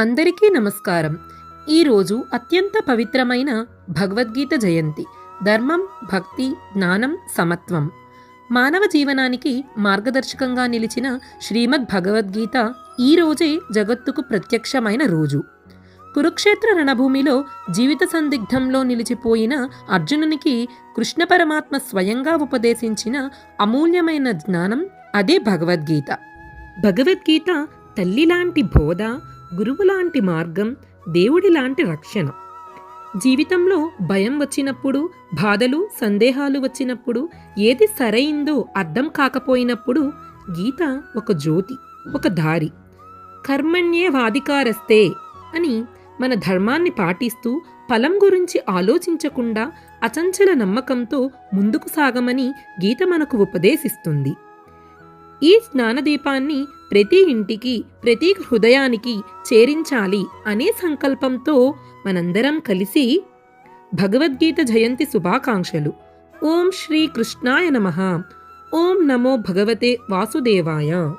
అందరికీ నమస్కారం. ఈరోజు అత్యంత పవిత్రమైన భగవద్గీత జయంతి ధర్మం భక్తి జ్ఞానం సమత్వం. మానవ జీవనానికి మార్గదర్శకంగా నిలిచిన శ్రీమద్ భగవద్గీత ఈ రోజే జగత్తుకు ప్రత్యక్షమైన రోజు. కురుక్షేత్ర రణభూమిలో జీవిత సందిగ్ధంలో నిలిచిపోయిన అర్జునునికి కృష్ణ పరమాత్మ స్వయంగా ఉపదేశించిన అమూల్యమైన జ్ఞానం అదే భగవద్గీత. భగవద్గీత తల్లిలాంటి బోధ గురువులాంటి మార్గం దేవుడిలాంటి రక్షణ. జీవితంలో భయం వచ్చినప్పుడు బాధలు సందేహాలు వచ్చినప్పుడు ఏది సరైందో అర్థం కాకపోయినప్పుడు గీత ఒక జ్యోతి ఒక దారి. కర్మణ్యే వాధికారస్తే అని మన ధర్మాన్ని పాటిస్తూ ఫలం గురించి ఆలోచించకుండా అచంచల నమ్మకంతో ముందుకు సాగమని గీత మనకు ఉపదేశిస్తుంది. ఈ స్నానదీపాన్ని ప్రతి ఇంటికి ప్రతి హృదయానికి చేరించాలి అనే సంకల్పంతో మనందరం కలిసి భగవద్గీత జయంతి శుభాకాంక్షలు. ఓం శ్రీ కృష్ణాయ నమ. ఓం నమో భగవతే వాసుదేవాయ.